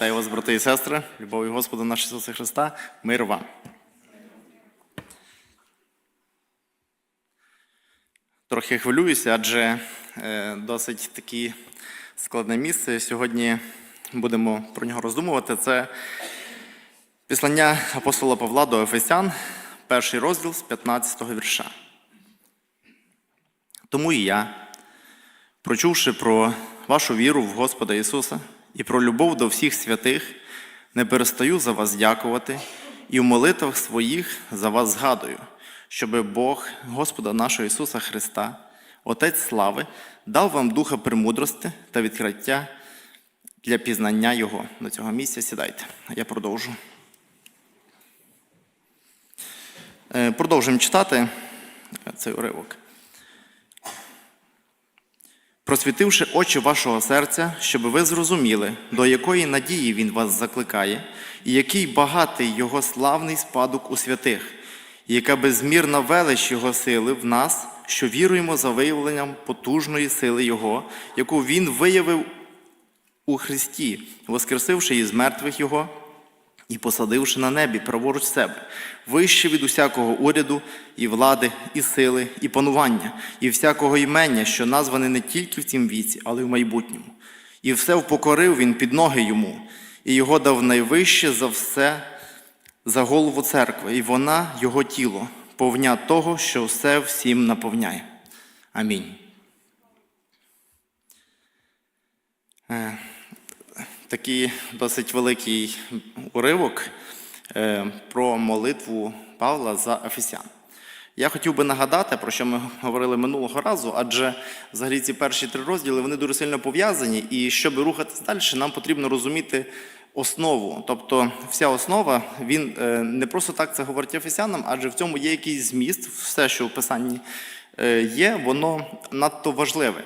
Вітаю вас, брати і сестри, любові Господа нашого Ісуса Христа, мир вам. Трохи хвилююся, адже е, досить таке складне місце. Сьогодні будемо про нього роздумувати. Це післання апостола Павла до Ефесян, перший розділ з 15 го вірша. Тому і я, прочувши про вашу віру в Господа Ісуса і про любов до всіх святих, не перестаю за вас дякувати і в молитвах своїх за вас згадую, щоби Бог, Господа нашого Ісуса Христа, Отець слави, дав вам духа премудрості та відкриття для пізнання Його. До цього місця сідайте. Я продовжу. Е, Продовжуємо читати цей уривок. Просвітивши очі вашого серця, щоб ви зрозуміли, до якої надії Він вас закликає, і який багатий Його славний спадок у святих, і яка безмірна велич Його сили в нас, що віруємо за виявленням потужної сили Його, яку Він виявив у Христі, воскресивши із мертвих Його і посадивши на небі праворуч себе, вище від усякого уряду, і влади, і сили, і панування, і всякого імення, що назване не тільки в цім віці, але й в майбутньому. І все впокорив він під ноги йому, і його дав найвище за все за голову церкви, і вона його тіло, повня того, що все всім наповняє. Амінь. Такий досить великий уривок е, про молитву Павла за Ефесян. Я хотів би нагадати, про що ми говорили минулого разу, адже взагалі ці перші три розділи вони дуже сильно пов'язані, і щоб рухатись далі, нам потрібно розуміти основу. Тобто, вся основа, він е, не просто так це говорить Ефесянам, адже в цьому є якийсь зміст, все, що в Писанні е, є, воно надто важливе.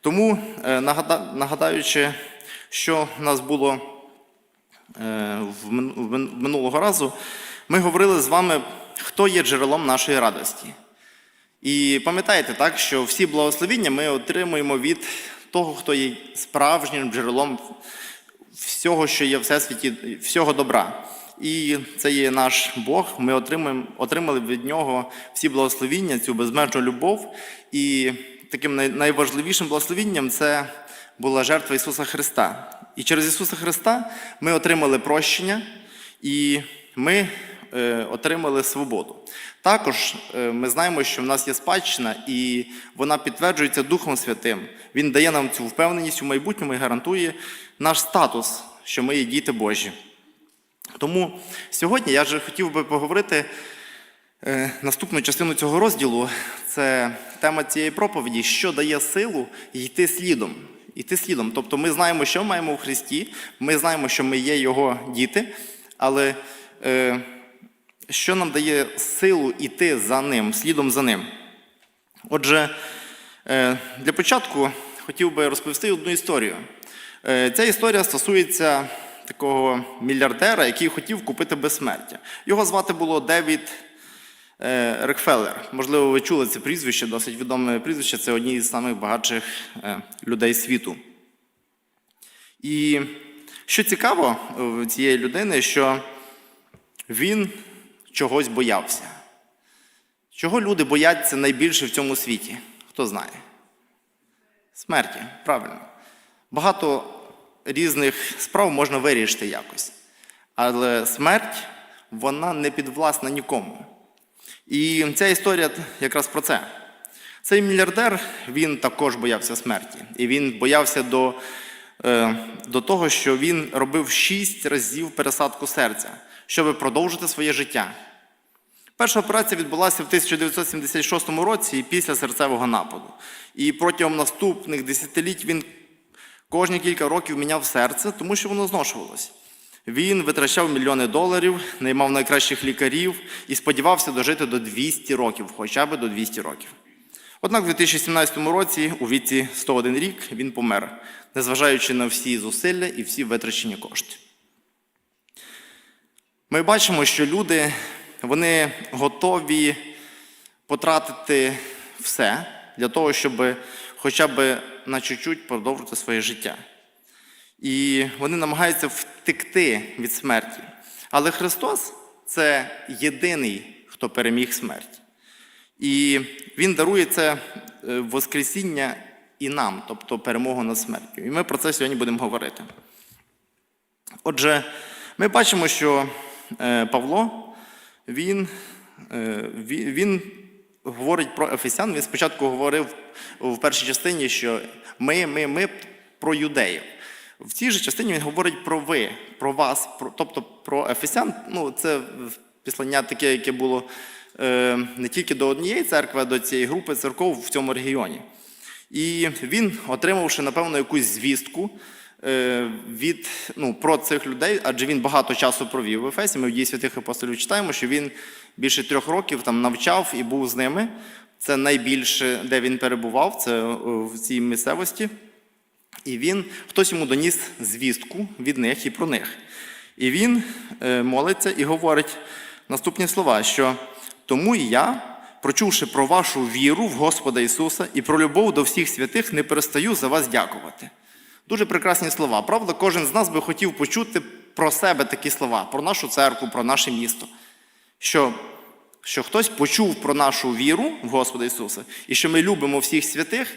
Тому, нагадаючи, що в нас було е, минулого разу, ми говорили з вами, хто є джерелом нашої радості. І пам'ятаєте, так, що всі благословіння ми отримуємо від того, хто є справжнім джерелом всього, що є в всесвіті, всього добра. І це є наш Бог. Ми отримуємо, отримали від нього всі благословіння, цю безмежну любов. І таким найважливішим благословінням це була жертва Ісуса Христа. І через Ісуса Христа ми отримали прощення і ми е, отримали свободу. Також е, ми знаємо, що в нас є спадщина, і вона підтверджується Духом Святим. Він дає нам цю впевненість у майбутньому і гарантує наш статус, що ми є діти Божі. Тому сьогодні я же хотів би поговорити е, наступну частину цього розділу. Це тема цієї проповіді, що дає силу йти слідом. Йти слідом. Тобто ми знаємо, що маємо в Христі, ми знаємо, що ми є Його діти, але е, що нам дає силу йти за ним, слідом за ним? Отже, е, для початку хотів би розповісти одну історію. Е, Ця історія стосується такого мільярдера, який хотів купити безсмертя. Його звати було Девід Рокфеллер. Можливо, ви чули це прізвище, досить відоме прізвище. Це одні з самих багатших е, людей світу. І що цікаво в цієї людини, що він чогось боявся. Чого люди бояться найбільше в цьому світі? Хто знає? Смерті, правильно. Багато різних справ можна вирішити якось. Але смерть, вона не підвласна нікому. І ця історія якраз про це. Цей мільярдер, він також боявся смерті. І він боявся до, е, до того, що він робив шість разів пересадку серця, щоб продовжити своє життя. Перша операція відбулася в 1976 році після серцевого нападу. І протягом наступних десятиліть він кожні кілька років міняв серце, тому що воно зношувалося. Він витрачав мільйони доларів, наймав найкращих лікарів і сподівався дожити до 200 років, хоча б до 200 років. Однак у 2017 році, у віці 101 рік, він помер, незважаючи на всі зусилля і всі витрачені кошти. Ми бачимо, що люди вони готові потратити все для того, щоб хоча б на чуть-чуть продовжити своє життя. І вони намагаються втекти від смерті. Але Христос це єдиний, хто переміг смерть. І Він дарує це е, Воскресіння і нам, тобто перемогу над смертю. І ми про це сьогодні будемо говорити. Отже, ми бачимо, що е, Павло е, він, він говорить про Ефесян. Він спочатку говорив в першій частині, що ми, ми, ми про юдеїв. В цій же частині він говорить про ви, про вас, про, тобто про Ефесян. Ну, це післання таке, яке було е, не тільки до однієї церкви, а до цієї групи церков в цьому регіоні. І він, отримавши, напевно, якусь звістку е, від, ну, про цих людей, адже він багато часу провів в Ефесі. Ми в дії святих апостолів читаємо, що він більше трьох років там навчав і був з ними. Це найбільше, де він перебував, це е, в цій місцевості. І він, хтось йому доніс звістку від них і про них. І він е, молиться і говорить наступні слова: що тому і я, прочувши про вашу віру в Господа Ісуса і про любов до всіх святих, не перестаю за вас дякувати. Дуже прекрасні слова. Правда, кожен з нас би хотів почути про себе такі слова, про нашу церкву, про наше місто. Що, що хтось почув про нашу віру в Господа Ісуса, і що ми любимо всіх святих,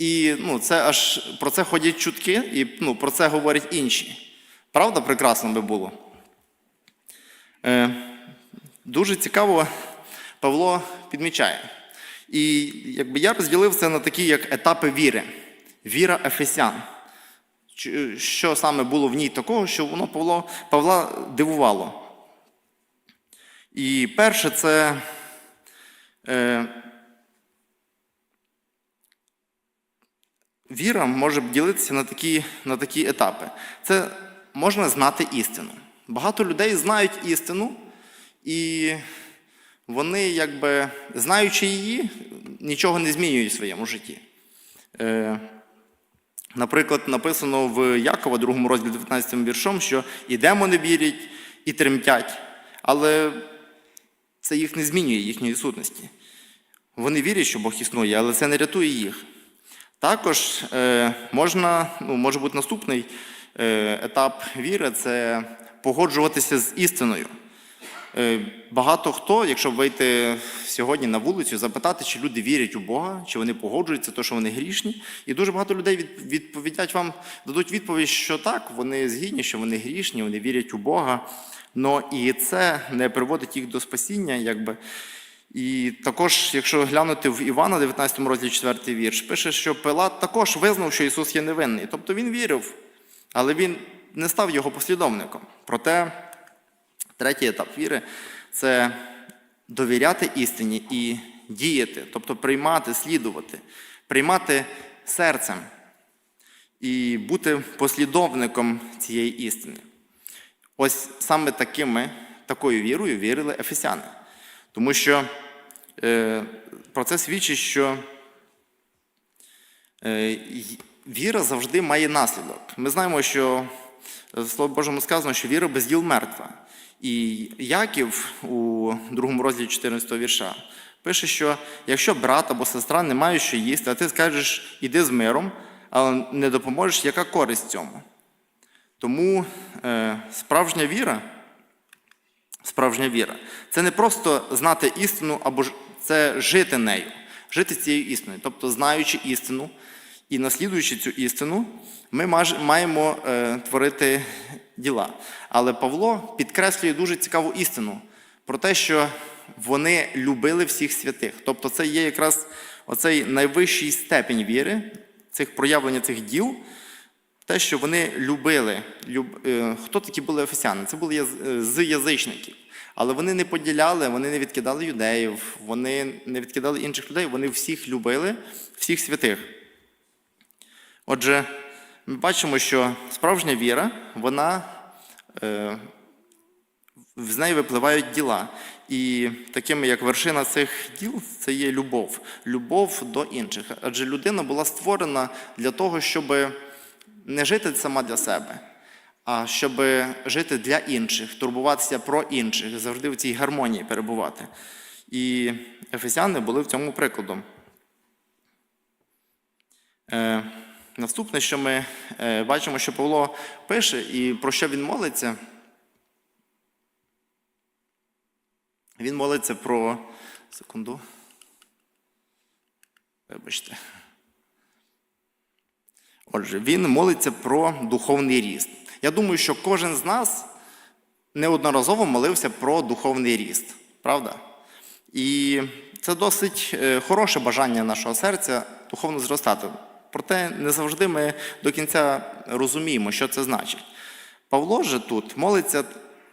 і ну, це аж про це ходять чутки, і ну, про це говорять інші. Правда, прекрасно би було. Е, дуже цікаво Павло підмічає. І якби я розділив це на такі як етапи віри. Віра Ефесян. Що саме було в ній такого, що воно Павло, Павла дивувало. І перше це е, віра може ділитися на такі, на такі етапи. Це можна знати істину. Багато людей знають істину, і вони, якби, знаючи її, нічого не змінюють в своєму житті. Е, Наприклад, написано в Якова, 2 розділі 19 віршом, що і демони вірять, і тремтять, але це їх не змінює, їхньої сутності. Вони вірять, що Бог існує, але це не рятує їх. Також е, можна, ну, може бути наступний е, етап віри це погоджуватися з істиною. Е, Багато хто, якщо вийти сьогодні на вулицю, запитати, чи люди вірять у Бога, чи вони погоджуються, то що вони грішні. І дуже багато людей від- відповідять вам, дадуть відповідь, що так, вони згідні, що вони грішні, вони вірять у Бога. Но і це не приводить їх до спасіння, якби. І також, якщо глянути в Івана, 19 розділі 4 вірш, пише, що Пилат також визнав, що Ісус є невинний. Тобто він вірив, але він не став його послідовником. Проте Третій етап віри це довіряти істині і діяти, тобто приймати, слідувати, приймати серцем і бути послідовником цієї істини. Ось саме такими, такою вірою вірили ефесяни. Тому що е, про це свідчить, що Е, Віра завжди має наслідок. Ми знаємо, що в Слові Божому сказано, що віра без діл мертва. І Яків у другому розділі 14 вірша пише, що якщо брат або сестра не мають що їсти, а ти скажеш, іди з миром, але не допоможеш, яка користь цьому? Тому е, справжня віра Справжня віра. Це не просто знати істину, або ж це жити нею, жити цією істиною. Тобто, знаючи істину і наслідуючи цю істину, ми маємо е, творити діла. Але Павло підкреслює дуже цікаву істину про те, що вони любили всіх святих. Тобто, це є якраз оцей найвищий степень віри, цих проявлення цих діл, те, що вони любили. Люб... е, Хто такі були ефесяни? Це були е, з язичників. Але вони не поділяли, вони не відкидали юдеїв, вони не відкидали інших людей, вони всіх любили, всіх святих. Отже, ми бачимо, що справжня віра, вона е, з неї випливають діла. І такими, як вершина цих діл, це є любов. Любов до інших. Адже людина була створена для того, щоб не жити сама для себе, а щоб жити для інших, турбуватися про інших, завжди в цій гармонії перебувати. І ефесяни були в цьому прикладом. Е, Наступне, що ми е, бачимо, що Павло пише і про що він молиться. Він молиться про. Секунду. Вибачте. Отже, він молиться про духовний ріст. Я думаю, що кожен з нас неодноразово молився про духовний ріст, правда? І це досить е, хороше бажання нашого серця духовно зростати. Проте не завжди ми до кінця розуміємо, що це значить. Павло же тут молиться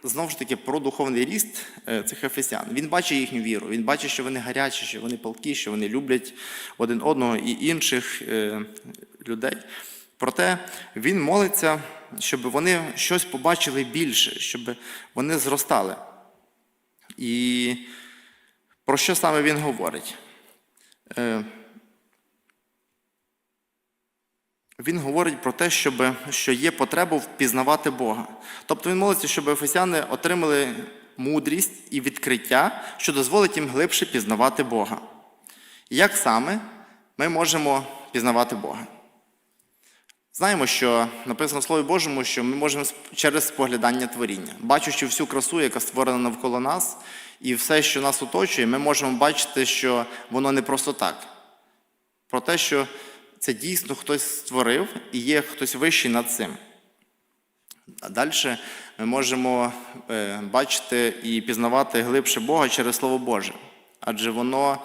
знову ж таки про духовний ріст е, цих ефесян. Він бачить їхню віру, він бачить, що вони гарячі, що вони палкі, що вони люблять один одного і інших е, людей. Проте він молиться, щоб вони щось побачили більше, щоб вони зростали. І про що саме він говорить? Е, Він говорить про те, щоб, що є потреба впізнавати Бога. Тобто він молиться, щоб ефесяни отримали мудрість і відкриття, що дозволить їм глибше пізнавати Бога. Як саме ми можемо пізнавати Бога? Знаємо, що написано в Слові Божому, що ми можемо через споглядання творіння, бачучи всю красу, яка створена навколо нас, і все, що нас оточує, ми можемо бачити, що воно не просто так. Про те, що це дійсно хтось створив і є хтось вищий над цим. А далі ми можемо е, бачити і пізнавати глибше Бога через Слово Боже. Адже воно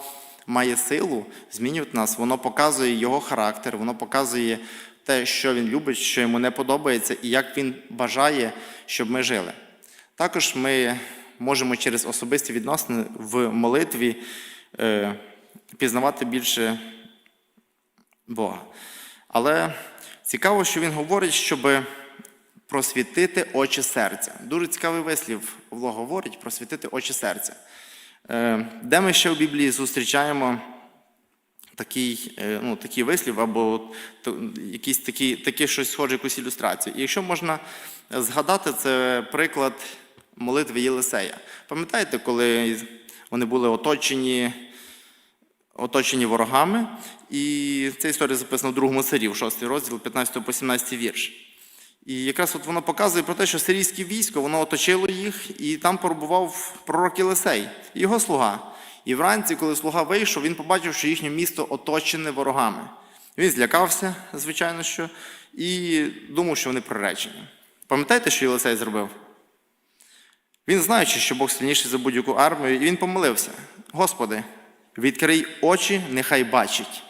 має силу змінювати нас, воно показує його характер, воно показує те, що він любить, що йому не подобається, і як він бажає, щоб ми жили. Також ми можемо через особисті відносини в молитві е, пізнавати більше Бога. Але цікаво, що він говорить, щоб просвітити очі серця. Дуже цікавий вислів Павло говорить просвітити очі серця. Е, Де ми ще в Біблії зустрічаємо такий, е, ну, такий вислів або т- якийсь такий, таке щось схоже, якусь ілюстрацію. І якщо можна згадати, це приклад молитви Єлисея. Пам'ятаєте, коли вони були оточені оточені ворогами. І ця історія записана в другому царів, 6 розділ, 15 по 17 вірш. І якраз от воно показує про те, що сирійське військо воно оточило їх, і там перебував пророк Єлисей, його слуга. І вранці, коли слуга вийшов, він побачив, що їхнє місто оточене ворогами. Він злякався, звичайно, що, і думав, що вони приречені. Пам'ятаєте, що Єлисей зробив? Він, знаючи, що Бог сильніший за будь-яку армію, і він помолився: Господи, відкрий очі, нехай бачить.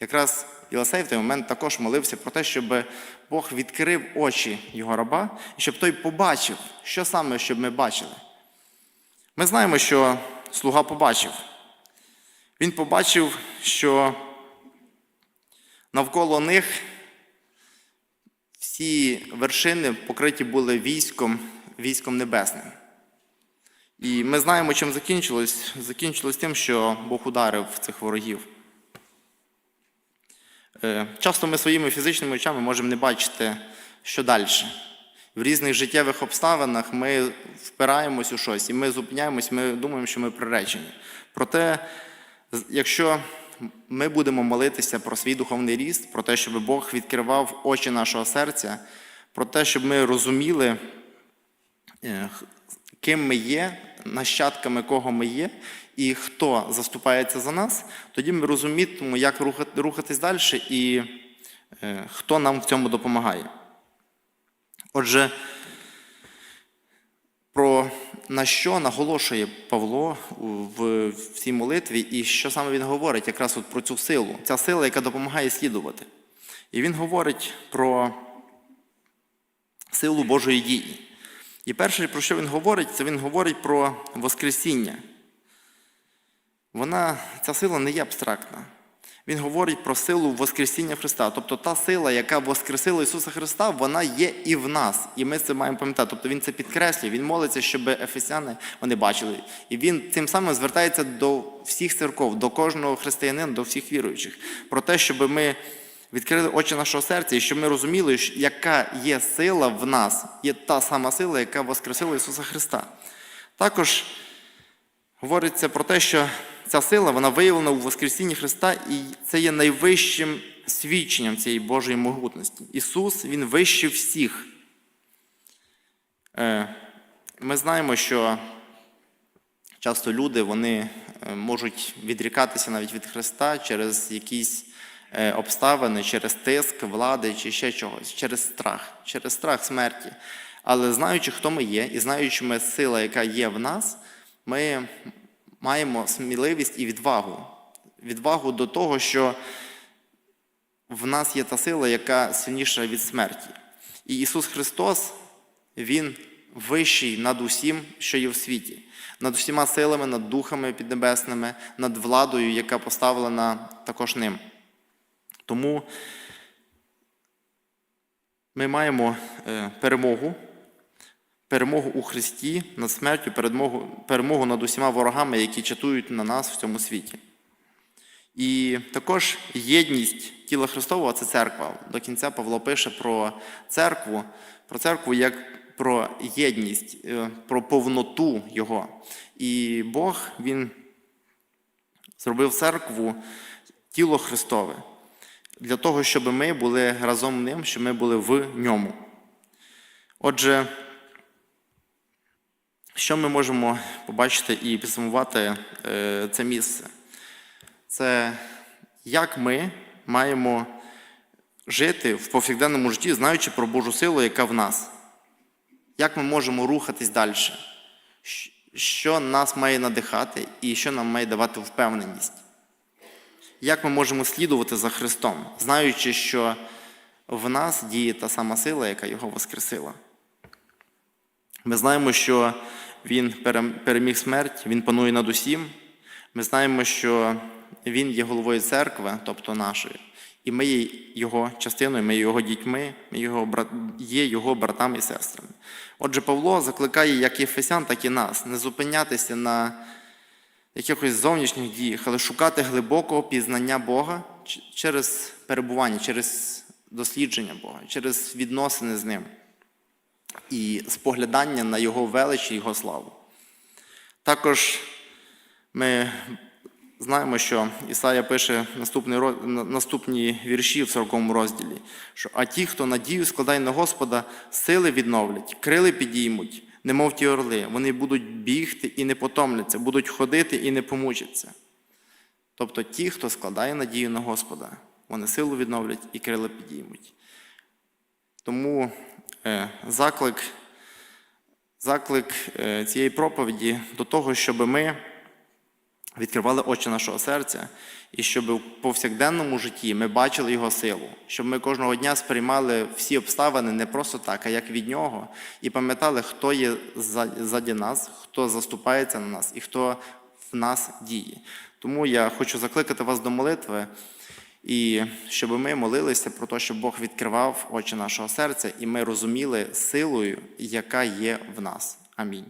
Якраз Єлисей в той момент також молився про те, щоб Бог відкрив очі його раба, і щоб той побачив, що саме, щоб ми бачили. Ми знаємо, що слуга побачив. Він побачив, що навколо них всі вершини покриті були військом, військом небесним. І ми знаємо, чим закінчилось. Закінчилось тим, що Бог ударив цих ворогів. Е, Часто ми своїми фізичними очами можемо не бачити, що далі. В різних життєвих обставинах ми впираємось у щось, і ми зупиняємось, ми думаємо, що ми приречені. Проте, якщо ми будемо молитися про свій духовний ріст, про те, щоб Бог відкривав очі нашого серця, про те, щоб ми розуміли, е, ким ми є, нащадками кого ми є, і хто заступається за нас, тоді ми розумітимемо, як рухати- рухатись далі і е, хто нам в цьому допомагає. Отже, про на що наголошує Павло в, цій молитві, і що саме він говорить якраз от про цю силу, ця сила, яка допомагає слідувати. І він говорить про силу Божої дії. І перше, про що він говорить, це він говорить про Воскресіння. Вона, ця сила не є абстрактна. Він говорить про силу Воскресіння Христа. Тобто та сила, яка воскресила Ісуса Христа, вона є і в нас. І ми це маємо пам'ятати. Тобто Він це підкреслює, він молиться, щоб ефесяни вони бачили. І він тим самим звертається до всіх церков, до кожного християнина, до всіх віруючих. Про те, щоб ми відкрили очі нашого серця і щоб ми розуміли, яка є сила в нас, є та сама сила, яка воскресила Ісуса Христа. Також говориться про те, що ця сила вона виявлена у Воскресінні Христа, і це є найвищим свідченням цієї Божої могутності. Ісус, Він вищий всіх. Е, Ми знаємо, що часто люди вони е, можуть відрікатися навіть від Христа через якісь е, обставини, через тиск влади чи ще чогось, через страх, через страх смерті. Але знаючи, хто ми є, і знаючи ми сила, яка є в нас, ми маємо сміливість і відвагу. Відвагу до того, що в нас є та сила, яка сильніша від смерті. І Ісус Христос, Він вищий над усім, що є в світі, над усіма силами, над духами піднебесними, над владою, яка поставлена також ним. Тому ми маємо е, перемогу, перемогу у Христі над смертю, перемогу, перемогу над усіма ворогами, які чатують на нас в цьому світі. І також єдність тіла Христового це церква. До кінця Павло пише про церкву, про церкву як про єдність, е, про повноту Його. І Бог Він зробив церкву тіло Христове для того, щоб ми були разом ним, щоб ми були в ньому. Отже, що ми можемо побачити і підсумувати е, це місце? Це як ми маємо жити в повсякденному житті, знаючи про Божу силу, яка в нас. Як ми можемо рухатись далі? Що нас має надихати і що нам має давати впевненість? Як ми можемо слідувати за Христом, знаючи, що в нас діє та сама сила, яка Його воскресила? Ми знаємо, що Він переміг смерть, Він панує над усім. Ми знаємо, що Він є головою церкви, тобто нашої, і ми є його частиною, ми є його дітьми, ми його є його братами і сестрами. Отже, Павло закликає як єфесян, так і нас не зупинятися на якихось зовнішніх діях, але шукати глибокого пізнання Бога через перебування, через дослідження Бога, через відносини з Ним і споглядання на Його велич і Його славу. Також ми знаємо, що Ісая пише наступні вірші в 40 розділі, що а ті, хто надію складає на Господа, сили відновлять, крили підіймуть, немов ті орли, вони будуть бігти і не потомляться, будуть ходити і не помучаться. Тобто ті, хто складає надію на Господа, вони силу відновлять і крила підіймуть. Тому заклик, заклик е, цієї проповіді до того, щоб ми відкривали очі нашого серця, і щоб в повсякденному житті ми бачили його силу, щоб ми кожного дня сприймали всі обставини не просто так, а як від нього, і пам'ятали, хто є за- заді нас, хто заступається на нас і хто в нас діє. Тому я хочу закликати вас до молитви. І щоб ми молилися про те, щоб Бог відкривав очі нашого серця, і ми розуміли силою, яка є в нас. Амінь.